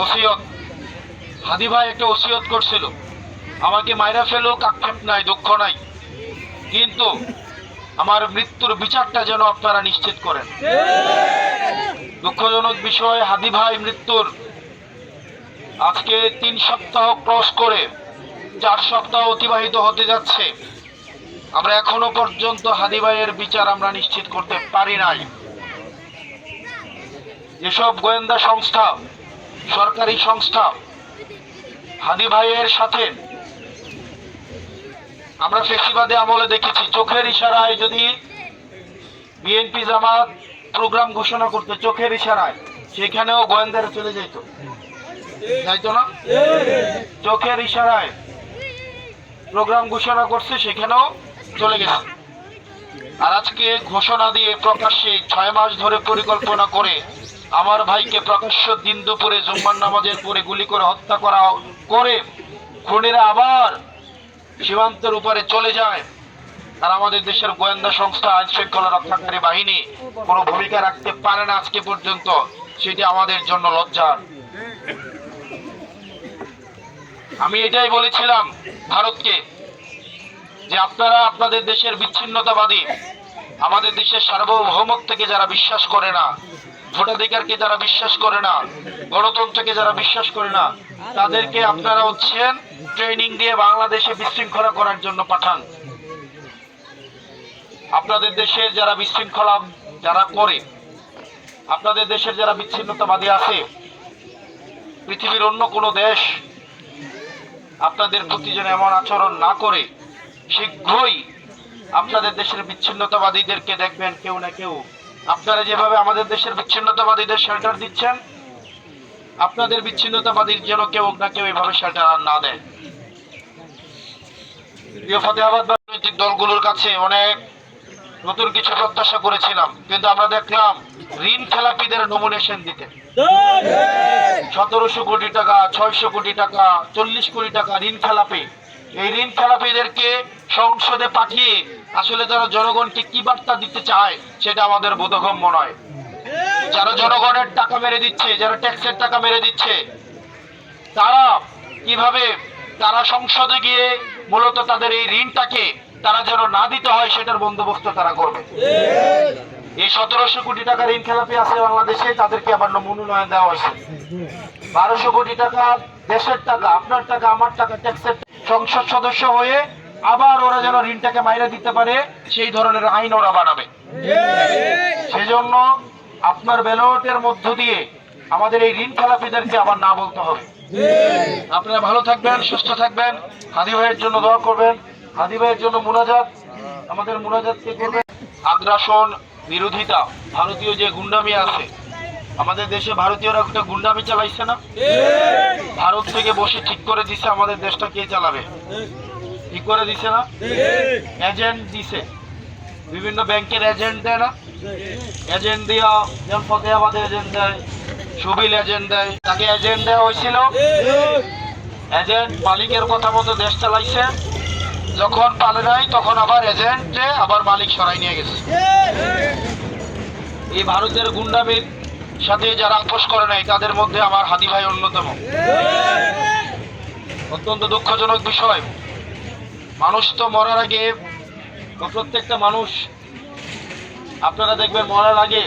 ওসিয়ত। হাদি ভাই একটা ওসিয়ত করছিল। আমাকে ফেলুক, আক্ষেপ নাই, দুঃখ নাই। কিন্তু আমার মৃত্যুর বিচারটা যেন আপনারা নিশ্চিত করেন। দুঃখজনক বিষয়, হাদি ভাই মৃত্যুর আজকে তিন সপ্তাহ ক্রস করে চার সপ্তাহ অতিবাহিত হতে যাচ্ছে। আমরা এখনও পর্যন্ত হাদি ভাইয়ের বিচার আমরা নিশ্চিত করতে পারি নাই। যেসব গোয়েন্দা সংস্থা, সরকারি সংস্থা, হাদি ভাইয়ের সাথে আমরা ফেসিবাদে আমলে দেখেছি, চোখের ইশারায় যদি বিএনপি জামাত প্রোগ্রাম ঘোষণা করতে, চোখের ইশারায়, সেখানেও গোয়েন্দারা চলে যেত যাইতো না? চোখের ইশারায় প্রোগ্রাম ঘোষণা করছে, সেখানেও চলে গেছে। আর আজকে ঘোষণা দিয়ে প্রকাশ্যে ছয় মাস ধরে পরিকল্পনা করে আমার ভাইকে প্রকাশ্য দিন দুপুরে জুম্মার নামাজের পরে গুলি করে হত্যা করা করে খুনিরা আবার সীমান্তের উপরে চলে যায়। আর আমাদের দেশের গোয়েন্দা সংস্থা আইন শৃঙ্খলা রক্ষাকারী বাহিনী কোনো ভূমিকা রাখতে পারে না আজকে পর্যন্ত। সেটি আমাদের জন্য লজ্জার। আমি এটাই বলেছিলাম ভারতকে যে আপনারা আপনাদের দেশের বিচ্ছিন্নতাবাদী, আমাদের দেশের সার্বভৌমত্বকে যারা বিশ্বাস করে না ভোটাধিকারকে যারা বিশ্বাস করে না, গণতন্ত্রকে যারা বিশ্বাস করে না, তাদেরকে আপনারা হচ্ছেন ট্রেনিং দিয়ে বাংলাদেশে বিশৃঙ্খলা করার জন্য পাঠান। আপনাদের দেশের যারা বিশৃঙ্খলা, যারা করে, আপনাদের দেশের যারা বিচ্ছিন্নতাবাদী আছে, পৃথিবীর অন্য কোনো দেশ আপনাদের প্রতি যেন এমন আচরণ না করে, শীঘ্রই আপনাদের দেশের বিচ্ছিন্নতাবাদীদেরকে দেখবেন কেউ না কেউ আপনারা যেভাবে আমাদের দেশের বিচ্ছিন্নতাবাদীদের শেল্টার দিচ্ছেন, আপনাদের বিচ্ছিন্নতাবাদীর যেন কেউ না কেউ এভাবে শেল্টার আর না দেয়। প্রিয় ফতেহাবাদ রাজনৈতিক দলগুলোর কাছে অনেক নতুন কিছু প্রত্যাশা করেছিলাম, কিন্তু আমরা দেখলাম ঋণ খেলাপিদের নমিনেশন দিতে। সতেরোশো কোটি টাকা, ছয়শো কোটি টাকা, চল্লিশ কোটি টাকা ঋণ খেলাপি। এই ঋণ খেলাপিদেরকে সংসদে পাঠিয়ে আসলে তারা জনগণকে কি বার্তা দিতে চায়, সেটা আমাদের বোধগম্য নয়। যারা জনগণের টাকা মেরে দিচ্ছে, যারা ট্যাক্সের টাকা মেরে দিচ্ছে, তারা কীভাবে তারা সংসদে গিয়ে মূলত তাদের এই ঋণটাকে তারা যেন না দিতে হয়, সেটার বন্দোবস্ত তারা করবে। এই সতেরোশো কোটি টাকা ঋণ খেলাপি আছে বাংলাদেশে, তাদেরকে আবার মনোনয়ন দেওয়া হয়েছে। বারোশো কোটি টাকা দেশের টাকা, আপনার টাকা, আমার টাকা, ট্যাক্সের সংসদ সদস্য হয়ে আবার ওরা যেন ঋণটাকে মাইরে দিতে পারে, সেই ধরনের আইন ওরা বানাবে। সেজন্য আপনার ব্যালটের মধ্য দিয়ে আমাদের এই ঋণ খেলাপিদেরকে আবার না বলতে হবে। আপনারা ভালো থাকবেন, সুস্থ থাকবেন। হাদি ভাইয়ের জন্য দোয়া করবেন। হাদি ভাইয়ের জন্য মুনাজাত। আমাদের মুনাজাতকে করবেন আগ্রাসন বিরোধিতা ভারতীয় যে গুন্ডামি আছে, আমাদের দেশে ভারতীয়রা একটা গুন্ডামি চালাইছে না। ভারত থেকে বসে ঠিক করে দিছে, আমাদের দেশটা কে চালাবে? ঠিক করে দিছে না? এজেন্ট দিছে। বিভিন্ন ব্যাংকের এজেন্ট দেয় না? এজেন্ট দিয়া যেমন ফতেহাবাদে এজেন্ট দেয় সুবিল এজেন্ট দেয়, তাকে এজেন্ট দেওয়া হয়েছিল। এজেন্ট মালিকের কথা মতো দেশ চালাইছে। যখন পালে নাই, তখন আবার এজেন্টে আবার মালিক সরাই নিয়ে গেছে। এই ভারতের গুন্ডামির সাথে যারা আপোষ করে নাই, তাদের মধ্যে আমার হাদি ভাই অন্যতম। অত্যন্ত দুঃখজনক বিষয়। মানুষ তো মরার আগে প্রত্যেকটা মানুষ আপনারা দেখবেন মরার আগে